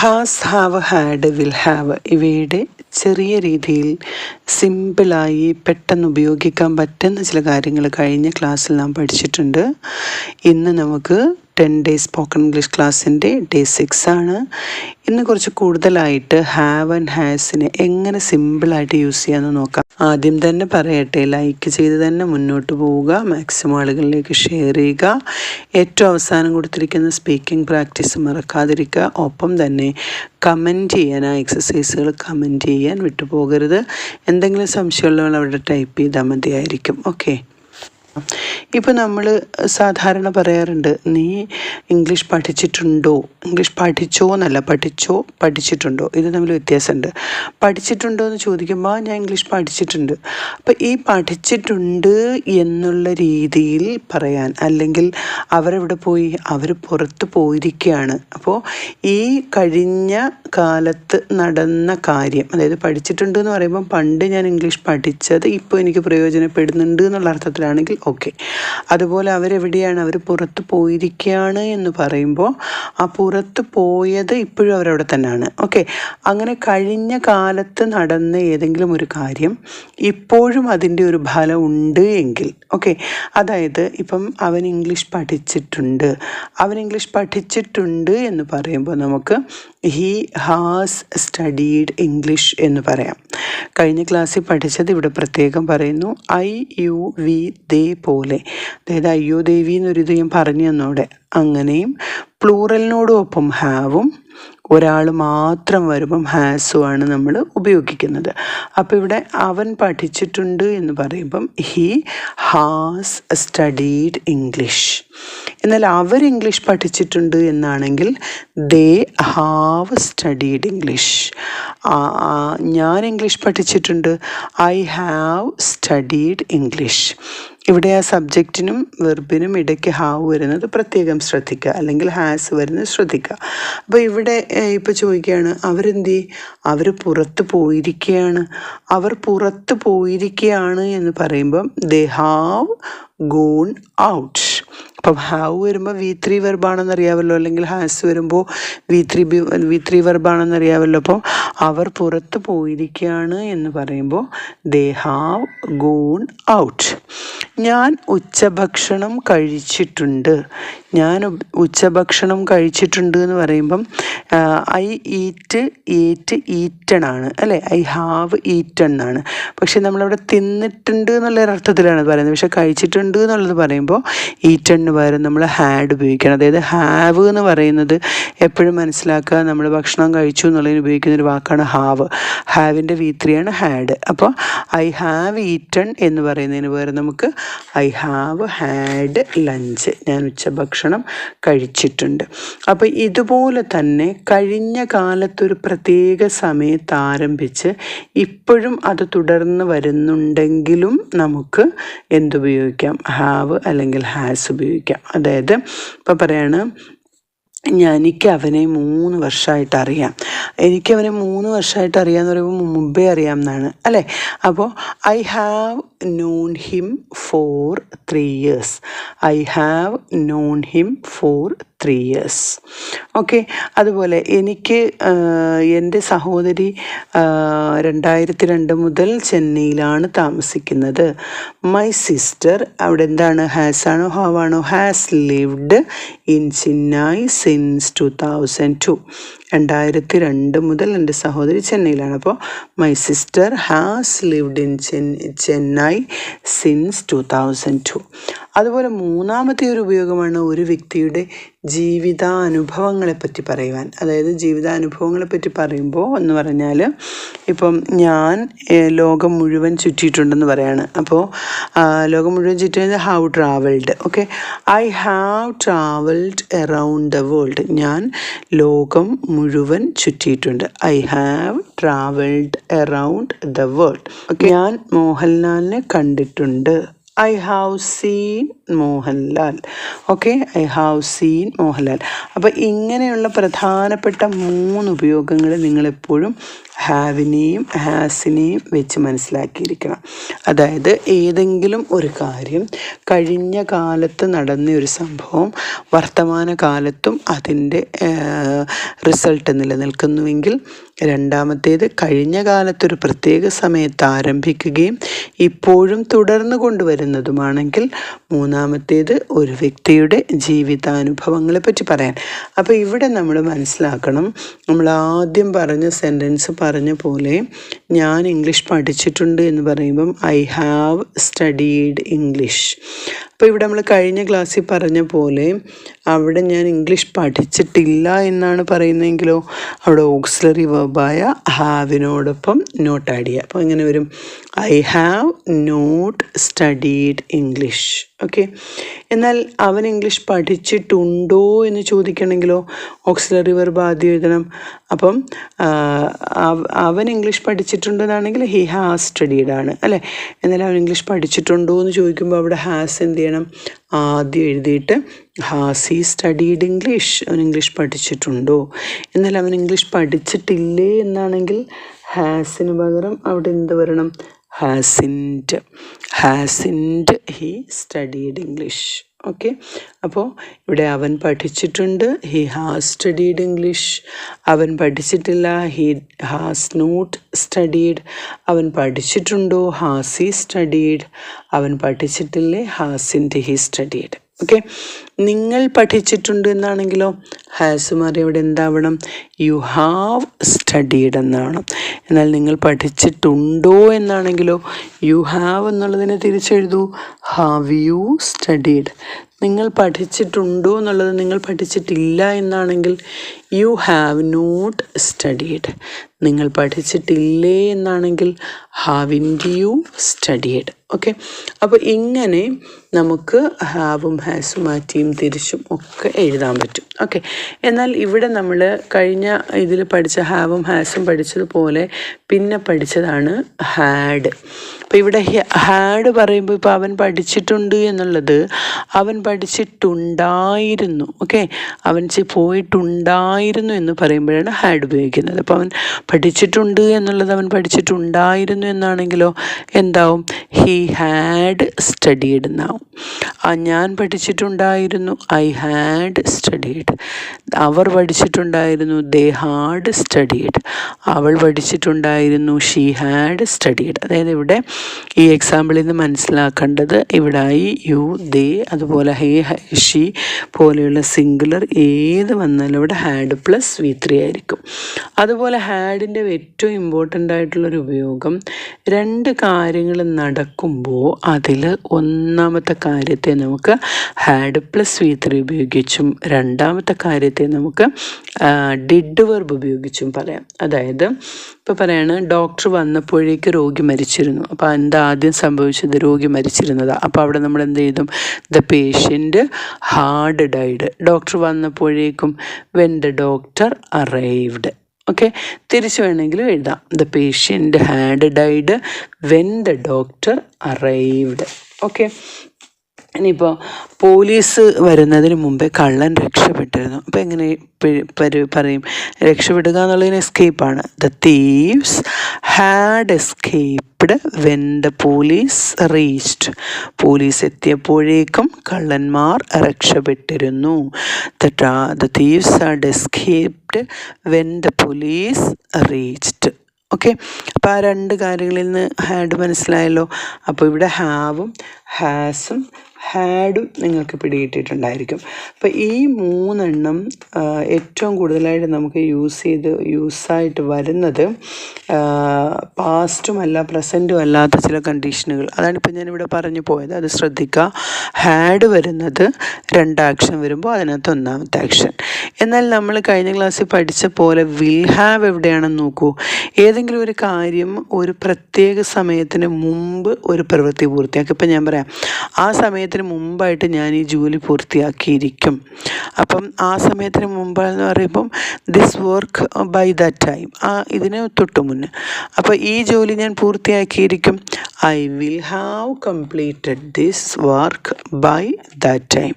Has have had will have ഇവയുടെ ചെറിയ രീതിയിൽ സിമ്പിളായി പെട്ടെന്ന് ഉപയോഗിക്കാൻ പറ്റുന്ന ചില കാര്യങ്ങൾ കഴിഞ്ഞ ക്ലാസ്സിൽ നാം പഠിച്ചിട്ടുണ്ട്. ഇന്ന് നമുക്ക് ടെൻ ഡേയ്സ് സ്പോക്കൺ ഇംഗ്ലീഷ് ക്ലാസ്സിന്റെ ഡേ സിക്സ് ആണ്. ഇന്ന് കുറച്ച് കൂടുതലായിട്ട് ഹാവ് ആൻഡ് ഹാസിനെ എങ്ങനെ സിമ്പിളായിട്ട് യൂസ് ചെയ്യാമെന്ന് നോക്കാം. ആദ്യം തന്നെ പറയട്ടെ ലൈക്ക് ചെയ്ത് തന്നെ മുന്നോട്ട് പോവുക മാക്സിമം ആളുകളിലേക്ക് ഷെയർ ചെയ്യുക ഏറ്റവും അവസാനം കൊടുത്തിരിക്കുന്ന സ്പീക്കിംഗ് പ്രാക്ടീസ് മറക്കാതിരിക്കുക ഒപ്പം തന്നെ കമന്റ് ചെയ്യാൻ ആ എക്സസൈസുകൾ കമന്റ് ചെയ്യാൻ വിട്ടുപോകരുത്. എന്തെങ്കിലും സംശയമുള്ളവർ അവിടെ ടൈപ്പ് ചെയ്താൽ മതിയായിരിക്കും. ഓക്കെ ഇപ്പോൾ നമ്മൾ സാധാരണ പറയാറുണ്ട് നീ ഇംഗ്ലീഷ് പഠിച്ചിട്ടുണ്ടോ? ഇംഗ്ലീഷ് പഠിച്ചോ എന്നല്ല പഠിച്ചോ പഠിച്ചിട്ടുണ്ടോ? ഇത് തമ്മിൽ വ്യത്യാസമുണ്ട്. പഠിച്ചിട്ടുണ്ടോ എന്ന് ചോദിക്കുമ്പോൾ ഞാൻ ഇംഗ്ലീഷ് പഠിച്ചിട്ടുണ്ട്. അപ്പോൾ ഈ പഠിച്ചിട്ടുണ്ട് എന്നുള്ള രീതിയിൽ പറയാൻ അല്ലെങ്കിൽ അവരെവിടെ പോയി അവർ പുറത്ത് പോയിരിക്കുകയാണ് അപ്പോൾ ഈ കഴിഞ്ഞ കാലത്ത് നടന്ന കാര്യം അതായത് പഠിച്ചിട്ടുണ്ട് എന്ന് പറയുമ്പോൾ പണ്ട് ഞാൻ ഇംഗ്ലീഷ് പഠിച്ചത് ഇപ്പോൾ എനിക്ക് പ്രയോജനപ്പെടുന്നുണ്ട് എന്നുള്ള അർത്ഥത്തിലാണെങ്കിൽ ഓക്കെ. അതുപോലെ അവരെവിടെയാണ്? അവർ പുറത്ത് പോയിരിക്കുകയാണ് എന്ന് പറയുമ്പോൾ ആ പുറത്ത് പോയത് ഇപ്പോഴും അവരവിടെ തന്നെയാണ് ഓക്കെ. അങ്ങനെ കഴിഞ്ഞ കാലത്ത് നടന്ന ഏതെങ്കിലും ഒരു കാര്യം ഇപ്പോഴും അതിന്റെ ഒരു ഫലം ഉണ്ട് എങ്കിൽ ഓക്കെ. അതായത് ഇപ്പം അവൻ ഇംഗ്ലീഷ് പഠിച്ചിട്ടുണ്ട്. അവൻ ഇംഗ്ലീഷ് പഠിച്ചിട്ടുണ്ട് എന്ന് പറയുമ്പോൾ നമുക്ക് ഹീ ഹാസ് സ്റ്റഡീഡ് ഇംഗ്ലീഷ് എന്ന് പറയാം. കഴിഞ്ഞ ക്ലാസ്സിൽ പഠിച്ചത് ഇവിടെ പ്രത്യേകം പറയുന്നു. ഐ യു വി ദേ പോലെ. അതായത് അയ്യോ ദേവി എന്നൊരിത് ഞാൻ പറഞ്ഞു തന്നോടെ. അങ്ങനെയും പ്ലൂറലിനോടൊപ്പം ഹാവും. ഒരാൾ മാത്രം വരുമ്പം ഹാസു ആണ് നമ്മൾ ഉപയോഗിക്കുന്നത്. അപ്പോൾ ഇവിടെ അവൻ പഠിച്ചിട്ടുണ്ട് എന്ന് പറയുമ്പം ഹി ഹാസ് സ്റ്റഡീഡ് ഇംഗ്ലീഷ് എന്നാൽ അവർ ഇംഗ്ലീഷ് പഠിച്ചിട്ടുണ്ട് എന്നാണെങ്കിൽ ദേ ഹാവ് സ്റ്റഡീഡ് ഇംഗ്ലീഷ് ഞാൻ ഇംഗ്ലീഷ് പഠിച്ചിട്ടുണ്ട്. ഐ ഹാവ് സ്റ്റഡീഡ് ഇംഗ്ലീഷ് ഇവിടെ ആ സബ്ജക്റ്റിനും വെർബിനും ഇടയ്ക്ക് ഹാവ് വരുന്നത് പ്രത്യേകം ശ്രദ്ധിക്കുക. അല്ലെങ്കിൽ ഹാസ് വരുന്നത് ശ്രദ്ധിക്കുക. അപ്പോൾ ഇവിടെ ഇപ്പോൾ ചോദിക്കുകയാണ് അവരെന്തി? അവർ പുറത്ത് പോയിരിക്കുകയാണ് അവർ പുറത്ത് പോയിരിക്കുകയാണ് എന്ന് പറയുമ്പം ദേ ഹാവ് ഗോൺ ഔട്ട് അപ്പം ഹാവ് വരുമ്പോൾ വി ത്രീ വെർബാണെന്ന് അറിയാമല്ലോ അല്ലെങ്കിൽ ഹാസ് വരുമ്പോൾ വി ത്രീ വി ത്രീ വെർബാണെന്ന് അറിയാമല്ലോ അപ്പോൾ അവർ പുറത്ത് പോയിരിക്കുകയാണ് എന്ന് പറയുമ്പോൾ ദേ ഹാവ് ഗോൺ ഔട്ട് ഞാൻ ഉച്ചഭക്ഷണം കഴിച്ചിട്ടുണ്ട്. ഞാൻ ഉച്ചഭക്ഷണം കഴിച്ചിട്ടുണ്ട് എന്ന് പറയുമ്പം ഐ ഈറ്റ് ഈറ്റ് ഈറ്റൺ ആണ്. അല്ലേ? ഐ ഹാവ് ഈറ്റൺ എന്നാണ് പക്ഷെ നമ്മളവിടെ തിന്നിട്ടുണ്ട് എന്നുള്ള അർത്ഥത്തിലാണ് പറയുന്നത്. പക്ഷേ കഴിച്ചിട്ടുണ്ട് എന്നുള്ളത് പറയുമ്പോൾ ഈറ്റണിന് പകരം നമ്മൾ ഹാഡ് ഉപയോഗിക്കണം. അതായത് ഹാവ് എന്ന് പറയുന്നത് എപ്പോഴും മനസ്സിലാക്കുക നമ്മൾ ഭക്ഷണം കഴിച്ചു എന്നുള്ളതിന് ഉപയോഗിക്കുന്ന ഒരു വാക്കാണ് ഹാവ് ഹാവിന്റെ വി ത്രീയാണ് ഹാഡ് അപ്പോൾ ഐ ഹാവ് ഈറ്റൺ എന്ന് പറയുന്നതിന് പകരം നമുക്ക് ഐ ഹാവ് ഹാഡ് ലഞ്ച് ഞാൻ ഉച്ചഭക്ഷണം കഴിച്ചിട്ടുണ്ട്. അപ്പോൾ ഇതുപോലെ തന്നെ കഴിഞ്ഞ കാലത്തൊരു പ്രത്യേക സമയത്ത് ആരംഭിച്ച് ഇപ്പോഴും അത് തുടർന്ന് വരുന്നുണ്ടെങ്കിലും നമുക്ക് എന്തുപയോഗിക്കാം? ഹാവ് അല്ലെങ്കിൽ ഹാസ് ഉപയോഗിക്കാം. അതായത് ഇപ്പോൾ പറയാണ് ഞാൻ എനിക്ക് അവനെ മൂന്ന് വർഷമായിട്ട് അറിയാം. എനിക്ക് അവനെ മൂന്ന് വർഷമായിട്ട് അറിയാമെന്ന് പറയുമ്പോൾ മുമ്പേ അറിയാം എന്നാണ്. അല്ലേ? അപ്പോൾ I have known him for three years I have known him for three years okay അതുപോലെ എനിക്ക് എന്റെ സഹോദരി രണ്ടായിരത്തി രണ്ട് മുതൽ ചെന്നൈയിലാണ് താമസിക്കുന്നത്. മൈ സിസ്റ്റർ അവിടെ എന്താണ്? ഹാസ് ആണോ? ഹാവ് ആണോ? Has lived in Chennai since two thousand two രണ്ടായിരത്തി രണ്ട് മുതൽ എന്റെ സഹോദരി ചെന്നൈയിലാണ്. അപ്പോൾ my sister has lived in Chennai since two thousand two അതുപോലെ മൂന്നാമത്തെ ഒരു ഉപയോഗമാണ് ഒരു വ്യക്തിയുടെ ജീവിതാനുഭവങ്ങളെ പറ്റി പറയുവാൻ. അതായത് ജീവിതാനുഭവങ്ങളെ പറ്റി പറയുമ്പോൾ എന്ന് പറഞ്ഞാൽ ഇപ്പം ഞാൻ ലോകം മുഴുവൻ ചുറ്റിയിട്ടുണ്ടെന്ന് പറയാണ്. അപ്പോൾ ലോകം മുഴുവൻ ചുറ്റിയത് how travelled okay I have travelled around the world ഞാൻ ലോകം മുഴുവൻ ചുറ്റിയിട്ടുണ്ട്. I have travelled around the world okay ഞാൻ മോഹൻലാലിനെ കണ്ടിട്ടുണ്ട്. I have seen Mohanlal. Okay I have seen Mohanlal. അപ്പോൾ ഇങ്ങനെയുള്ള പ്രധാനപ്പെട്ട മൂന്ന് ഉപയോഗങ്ങൾ നിങ്ങളെപ്പോഴും ഹാവിനെയും ഹാസിനെയും വെച്ച് മനസ്സിലാക്കിയിരിക്കണം. അതായത് ഏതെങ്കിലും ഒരു കാര്യം കഴിഞ്ഞ കാലത്ത് നടന്ന ഒരു സംഭവം വർത്തമാന കാലത്തും അതിന്റെ റിസൾട്ട് നിലനിൽക്കുന്നുവെങ്കിൽ രണ്ടാമത്തേത് കഴിഞ്ഞ കാലത്തൊരു പ്രത്യേക സമയത്ത് ആരംഭിക്കുകയും ഇപ്പോഴും തുടർന്നു കൊണ്ടുവരുന്നതുമാണെങ്കിൽ മൂന്നാമത്തേത് ഒരു വ്യക്തിയുടെ ജീവിതാനുഭവങ്ങളെ പറ്റി പറയാൻ. അപ്പോൾ ഇവിടെ നമ്മൾ മനസ്സിലാക്കണം. നമ്മൾ ആദ്യം പറഞ്ഞ സെന്റൻസ് പറഞ്ഞ പോലെ ഞാൻ ഇംഗ്ലീഷ് പഠിച്ചിട്ടുണ്ട് എന്ന് പറയുമ്പം ഐ ഹാവ് സ്റ്റഡീഡ് ഇംഗ്ലീഷ് അപ്പോൾ ഇവിടെ നമ്മൾ കഴിഞ്ഞ ക്ലാസ്സിൽ പറഞ്ഞ പോലെ അവിടെ ഞാൻ ഇംഗ്ലീഷ് പഠിച്ചിട്ടില്ല എന്നാണ് പറയുന്നതെങ്കിലോ അവിടെ ഓക്സിലറി വെർബായ ഹാവിനോടൊപ്പം നോട്ട് ആഡ് ചെയ്യുക. അപ്പോൾ ഇങ്ങനെ വരും. I have not studied English okay എന്നാൽ അവൻ ഇംഗ്ലീഷ് പഠിച്ചിട്ടുണ്ടോ എന്ന് ചോദിക്കണമെങ്കിലോ ഓക്സിലറി വെർബ് ആദ്യം എഴുതണം. അപ്പം അവൻ ഇംഗ്ലീഷ് പഠിച്ചിട്ടുണ്ടെന്നാണെങ്കിൽ ഹി ഹാസ് സ്റ്റഡീഡ് ആണ്. അല്ലേ? എന്നാലും അവൻ ഇംഗ്ലീഷ് പഠിച്ചിട്ടുണ്ടോ എന്ന് ചോദിക്കുമ്പോൾ അവിടെ ഹാസ് എന്ത് ചെയ്യണം? ആദ്യം എഴുതിയിട്ട് ഹാസ് ഹി സ്റ്റഡീഡ് ഇംഗ്ലീഷ് അവൻ ഇംഗ്ലീഷ് പഠിച്ചിട്ടുണ്ടോ? എന്നാൽ അവൻ ഇംഗ്ലീഷ് പഠിച്ചിട്ടില്ലേ എന്നാണെങ്കിൽ ഹാസിന് പകരം അവിടെ എന്ത് വരണം? Hasn't hasn't he studied English okay. അപ്പോൾ ഇവിടെ അവൻ പഠിച്ചിട്ടുണ്ട്. ഹി ഹാസ് സ്റ്റഡീഡ് ഇംഗ്ലീഷ് അവൻ പഠിച്ചിട്ടില്ല. ഹി ഹാസ് നോട്ട് സ്റ്റഡീഡ് അവൻ പഠിച്ചിട്ടുണ്ടോ? ഹാസ് ഹി സ്റ്റഡീഡ് അവൻ പഠിച്ചിട്ടില്ലേ? ഹാസിന്റെ ഹി സ്റ്റഡീഡ് ഓക്കെ നിങ്ങൾ പഠിച്ചിട്ടുണ്ട് എന്നാണെങ്കിലോ ഹാസ് മാറി അവിടെ എന്താവണം? യു ഹാവ് സ്റ്റഡീഡ് എന്നാണ് എന്നാൽ നിങ്ങൾ പഠിച്ചിട്ടുണ്ടോ എന്നാണെങ്കിലോ യു ഹാവ് എന്നുള്ളതിനെ തിരിച്ചെഴുതൂ. ഹാവ് യു സ്റ്റഡീഡ് നിങ്ങൾ പഠിച്ചിട്ടുണ്ടോ എന്നുള്ളത് നിങ്ങൾ പഠിച്ചിട്ടില്ല എന്നാണെങ്കിൽ യു ഹാവ് നോട്ട് സ്റ്റഡീഡ് നിങ്ങൾ പഠിച്ചിട്ടില്ലേ എന്നാണെങ്കിൽ ഹാവിൻ യു സ്റ്റഡിയഡ് ഓക്കെ അപ്പോൾ ഇങ്ങനെ നമുക്ക് ഹാവും ഹാസും മാറ്റിയും തിരിച്ചും ഒക്കെ എഴുതാൻ പറ്റും. ഓക്കെ എന്നാൽ ഇവിടെ നമ്മൾ കഴിഞ്ഞ ഇതിൽ പഠിച്ച ഹാവും ഹാസും പഠിച്ചതുപോലെ പിന്നെ പഠിച്ചതാണ് ഹാഡ് അപ്പോൾ ഇവിടെ ഹാഡ് പറയുമ്പോൾ ഇപ്പോൾ അവൻ പഠിച്ചിട്ടുണ്ട് എന്നുള്ളത് അവൻ പഠിച്ചിട്ടുണ്ടായിരുന്നു. ഓക്കെ അവൻ പോയിട്ടുണ്ടായിരുന്നു എന്ന് പറയുമ്പോഴാണ് ഹാഡ് ഉപയോഗിക്കുന്നത്. അപ്പോൾ അവൻ പഠിച്ചിട്ടുണ്ട് എന്നുള്ളത് അവൻ പഠിച്ചിട്ടുണ്ടായിരുന്നു എന്നാണെങ്കിലോ എന്താവും? ഹി ഹാഡ് സ്റ്റഡീഡ് എന്നാവും ആ ഞാൻ പഠിച്ചിട്ടുണ്ടായിരുന്നു. ഐ ഹാഡ് സ്റ്റഡീഡ് അവർ പഠിച്ചിട്ടുണ്ടായിരുന്നു. ദേ ഹാഡ് സ്റ്റഡീഡ് അവൾ പഠിച്ചിട്ടുണ്ടായിരുന്നു. ഷീ ഹാഡ് സ്റ്റഡീഡ് അതായത് ഇവിടെ ഈ എക്സാമ്പിളിൽ നിന്ന് മനസ്സിലാക്കേണ്ടത് ഇവിടെ ഐ യു ദേ അതുപോലെ ഹേ ഷീ പോലെയുള്ള സിംഗുലർ ഏത് വന്നാലും ഇവിടെ ഹാഡ് പ്ലസ് വി ത്രീ ആയിരിക്കും. അതുപോലെ ഹാഡിന്റെ ഏറ്റവും ഇമ്പോർട്ടന്റ് ആയിട്ടുള്ളൊരു ഉപയോഗം രണ്ട് കാര്യങ്ങൾ നടക്കുമ്പോൾ അതിൽ ഒന്നാമത്തെ കാര്യത്തെ നമുക്ക് ഹാഡ് പ്ലസ് വി ത്രീ ഉപയോഗിച്ചും രണ്ടാമത്തെ കാര്യത്തെ നമുക്ക് ഡിഡ് വെർബ് ഉപയോഗിച്ചും പറയാം. അതായത് ഇപ്പോൾ പറയാണ് ഡോക്ടർ വന്നപ്പോഴേക്ക് രോഗി മരിച്ചിരുന്നു. അപ്പോൾ എന്താ ആദ്യം സംഭവിച്ചത്? രോഗി മരിച്ചിരുന്നതാണ് അപ്പോൾ അവിടെ നമ്മൾ എന്ത് ചെയ്തും? The patient had died doctor വന്നപ്പോഴേക്കും when the doctor arrived okay തിരിച്ചു വേണമെങ്കിലും എഴുതാം. The patient had died when the doctor arrived okay ഇനിയിപ്പോൾ പോലീസ് വരുന്നതിന് മുമ്പേ കള്ളൻ രക്ഷപ്പെട്ടിരുന്നു. അപ്പോൾ എങ്ങനെ പറയും? രക്ഷപ്പെടുക എന്നുള്ളതിന് എസ്കേപ്പാണ് the thieves had escaped when the police reached police എത്തിയപ്പോഴേക്കും കള്ളന്മാർ രക്ഷപ്പെട്ടിരുന്നു. The thieves had escaped when the police reached okay അപ്പോൾ ആ രണ്ട് കാര്യങ്ങളിൽ നിന്ന് ഹാഡ് മനസ്സിലായല്ലോ. അപ്പോൾ ഇവിടെ ഹാവും ഹാസും ഹാഡും നിങ്ങൾക്ക് പിടികിട്ടിട്ടുണ്ടായിരിക്കും അപ്പോൾ ഈ മൂന്നെണ്ണം ഏറ്റവും കൂടുതലായിട്ട് നമുക്ക് യൂസ് ചെയ്ത് യൂസായിട്ട് വരുന്നത് പാസ്റ്റും അല്ല പ്രസന്റും അല്ലാത്ത ചില കണ്ടീഷനുകൾ. അതാണ് ഇപ്പോൾ ഞാനിവിടെ പറഞ്ഞു പോയത്. അത് ശ്രദ്ധിക്കുക. ഹാഡ് വരുന്നത് രണ്ട് ആക്ഷൻ വരുമ്പോൾ അതിനകത്ത് ഒന്നാമത്തെ ആക്ഷൻ. എന്നാൽ നമ്മൾ കഴിഞ്ഞ ക്ലാസ്സിൽ പഠിച്ച പോലെ വിൽ ഹാവ് എവിടെയാണെന്ന് നോക്കൂ. ഏതെങ്കിലും ഒരു കാര്യം ഒരു പ്രത്യേക സമയത്തിന് മുമ്പ് ഒരു പ്രവൃത്തി പൂർത്തിയാക്കി. ഇപ്പം ഞാൻ പറയാം ആ സമയത്തിന് സമയത്തിന് മുമ്പായിട്ട് ഞാൻ ഈ ജോലി പൂർത്തിയാക്കിയിരിക്കും. അപ്പം ആ സമയത്തിന് മുമ്പെന്ന് പറയുമ്പം this work by that time ആ ഇതിന് തൊട്ട് മുന്നേ. അപ്പോൾ ഈ ജോലി ഞാൻ പൂർത്തിയാക്കിയിരിക്കും. I will have completed this work by that time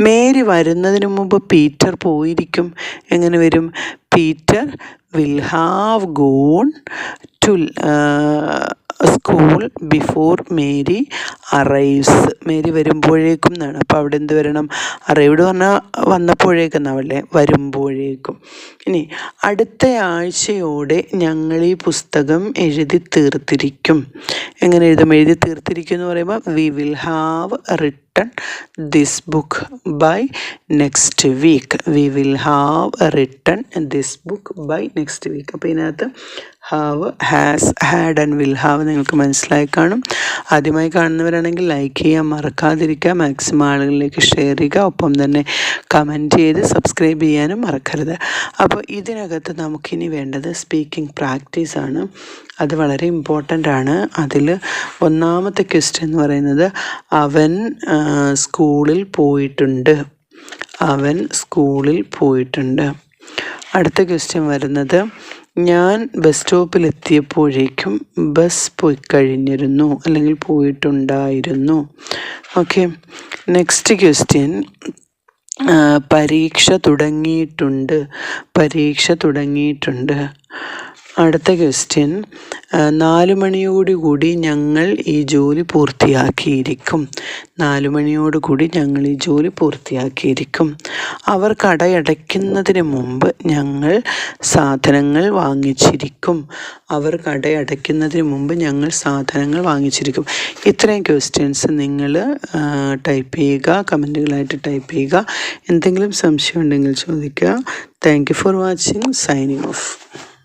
Mary വരുന്നതിന് മുമ്പ് പീറ്റർ പോയിരിക്കും. എങ്ങനെ വരും? Peter will have gone to school before Mary arrives Mary വരുമ്പോഴേക്കും എന്നാണ്. അപ്പോൾ അവിടെ എന്ത് വരണം? അറൈവ്ഡ് പറഞ്ഞാൽ വന്നപ്പോഴേക്കും എന്നാവല്ലേ വരുമ്പോഴേക്കും. ഇനി അടുത്ത ആഴ്ചയോടെ ഞങ്ങൾ ഈ പുസ്തകം എഴുതി തീർത്തിരിക്കും. എങ്ങനെ എഴുതും? എഴുതി തീർത്തിരിക്കും എന്ന് പറയുമ്പോൾ we will have written this book by next week we will have written this book by next week അപ്പോൾ ഇതിനകത്ത് have has had and will have നിങ്ങൾക്ക് മനസ്സിലായി കാണും. ആദ്യമായി കാണുന്നവരാണെങ്കിൽ ലൈക്ക് ചെയ്യാൻ മറക്കാതിരിക്കുക. മാക്സിമം ആളുകളിലേക്ക് ഷെയർ ചെയ്യുക. ഒപ്പം തന്നെ കമന്റ് ചെയ്ത് സബ്സ്ക്രൈബ് ചെയ്യാനും മറക്കരുത്. അപ്പോൾ ഇതിനകത്ത് നമുക്കിനി വേണ്ടത് സ്പീക്കിംഗ് പ്രാക്ടീസാണ് അത് വളരെ ഇമ്പോർട്ടന്റ് ആണ്. അതിൽ ഒന്നാമത്തെ ക്വസ്റ്റ്യൻ എന്ന് പറയുന്നത് അവൻ സ്കൂളിൽ പോയിട്ടുണ്ട്. അവൻ സ്കൂളിൽ പോയിട്ടുണ്ട്. അടുത്ത ക്വസ്റ്റ്യൻ വരുന്നത് ഞാൻ ബസ് സ്റ്റോപ്പിൽ എത്തിയപ്പോഴേക്കും ബസ് പോയി കഴിഞ്ഞിരുന്നു അല്ലെങ്കിൽ പോയിട്ടുണ്ടായിരുന്നു. ഓക്കെ നെക്സ്റ്റ് ക്വസ്റ്റ്യൻ പരീക്ഷ തുടങ്ങിയിട്ടുണ്ട് പരീക്ഷ തുടങ്ങിയിട്ടുണ്ട്. അടുത്ത ക്വസ്റ്റ്യൻ നാല് മണിയോടുകൂടി ഞങ്ങൾ ഈ ജോലി പൂർത്തിയാക്കിയിരിക്കും. നാല് മണിയോടുകൂടി ഞങ്ങൾ ഈ ജോലി പൂർത്തിയാക്കിയിരിക്കും. അവർ കടയടയ്ക്കുന്നതിന് മുമ്പ് ഞങ്ങൾ സാധനങ്ങൾ വാങ്ങിച്ചിരിക്കും. അവർ കടയടയ്ക്കുന്നതിന് മുമ്പ് ഞങ്ങൾ സാധനങ്ങൾ വാങ്ങിച്ചിരിക്കും. ഇത്രയും ക്വസ്റ്റ്യൻസ് നിങ്ങൾ ടൈപ്പ് ചെയ്യുക കമന്റുകളായിട്ട് ടൈപ്പ് ചെയ്യുക. എന്തെങ്കിലും സംശയം ഉണ്ടെങ്കിൽ ചോദിക്കുക. Thank you for watching. Signing off.